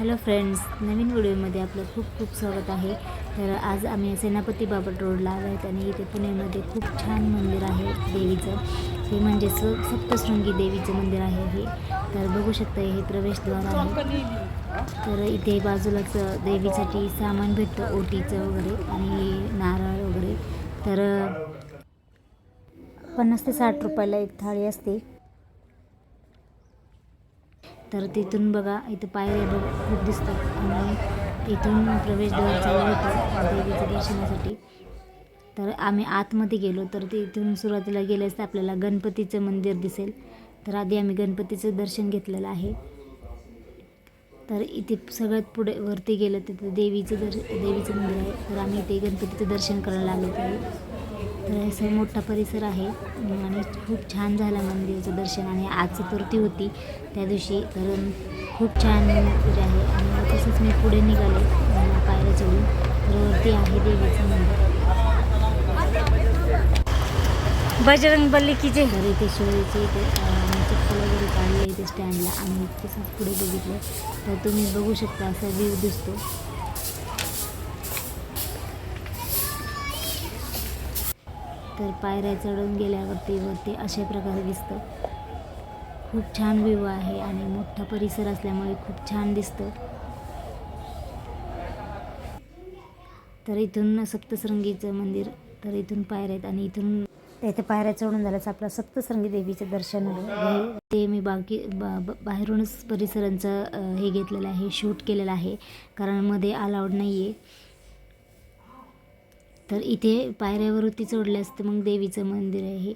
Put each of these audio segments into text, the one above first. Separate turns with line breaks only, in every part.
Hello friends नवीन व्हिडिओमध्ये आपलं खूप खूप स्वागत आहे. तर आज आम्ही सेनापती बाबट रोडला आलो आहेत आणि इथे पुण्यामध्ये खूप छान मंदिर आहे देवीचं. हे म्हणजे स सप्तशृंगी देवीचं मंदिर आहे हे. तर बघू शकता हे प्रवेशद्वार आहे. तर इथे बाजूलाच देवीसाठी सामान भेटतं ओटीचं वगैरे आणि नारळ वगैरे. तर पन्नास ते साठ रुपयाला एक थाळी असते. तर तिथून बघा इथं पायऱ्या बघ खूप दिसतात. आणि इथून प्रवेशद्वार चालू होतं देवीच्या दर्शनासाठी. तर आम्ही आतमध्ये गेलो तर तिथून सुरुवातीला गेल्यास तर आपल्याला गणपतीचं मंदिर दिसेल. तर आधी आम्ही गणपतीचं दर्शन घेतलेलं आहे. तर इथे सगळ्यात पुढे वरती गेलं तिथं देवीचं दर्श देवीचं मंदिर आहे. तर आम्ही इथे गणपतीचं दर्शन करायला आलो आहे तर असं मोठा परिसर आहे. आणि खूप छान झालं मंदिराचं दर्शन. आणि आज चतुर्थी होती. त्या दिवशी तर खूप छान पूजा आहे. आणि तसंच मी पुढे निघाले. मला पायऱ्या चढून. तर वरती आहे देवीचं मंदिर. बजरंग बल्ली की जे तर इथे शिवरीचे इथे चप्पल वगैरे काढले इथे स्टँडला आणि तसंच पुढे बघितलं तर तुम्ही बघू शकता असा व्ह्यू दिसतो. तर पायऱ्या चढून गेल्यावरती वरती अशा प्रकारे दिसतं. खूप छान व्ह्यू आहे आणि मोठा परिसर असल्यामुळे खूप छान दिसतं. तर इथून सप्तसृंगीचं मंदिर तर इथून पायऱ्या आहेत आणि इथून त्याच्या पायऱ्या चढून झाल्यास आपलं सप्तसृंगी देवीचं दर्शन आहे. ते मी बाकी बा ब- बाहेरूनच परिसरांचं हे घेतलेलं आहे शूट केलेलं आहे. कारण मध्ये अलाउड नाही आहे तर इथे पायऱ्यावरती चढले असते मग देवीचं मंदिर आहे हे.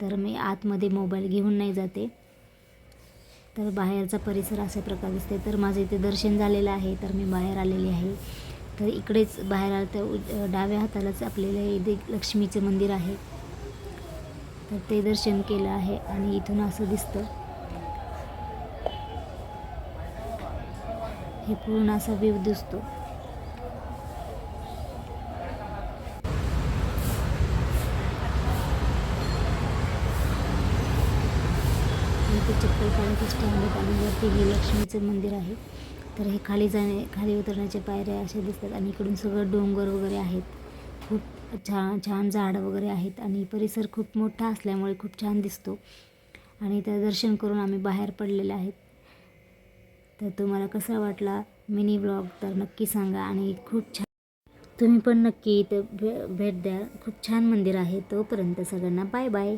तर मी आतमध्ये मोबाईल घेऊन नाही जाते. तर बाहेरचा परिसर अशा प्रकारे दिसते. तर माझं इथे दर्शन झालेलं आहे. तर मी बाहेर आलेली आहे. तर इकडेच बाहेर आलं तर डाव्या हातालाच आपल्याला इथे लक्ष्मीचं मंदिर आहे. तर ते दर्शन केलं आहे आणि इथून असं दिसतं. हे पूर्ण असा व्यू दिसतो. इथे चप्पल काढायचं स्टँड आहे आणि वरती हे लक्ष्मीचं मंदिर आहे. तर हे खाली जाणे खाली उतरण्याच्या पायऱ्या अशा दिसतात आणि इकडून सगळं डोंगर वगैरे आहेत. खूप छान छान झाडं वगैरे आहेत आणि परिसर खूप मोठा असल्यामुळे खूप छान दिसतो. आणि त्या दर्शन करून आम्ही बाहेर पडलेले आहेत. तर तुम्हाला कसा वाटला मिनी ब्लॉग तर नक्की सांगा आणि खूप छान तुम्ही पण नक्की इथं भे भेट द्या. खूप छान मंदिर आहे तोपर्यंत सगळ्यांना बाय बाय.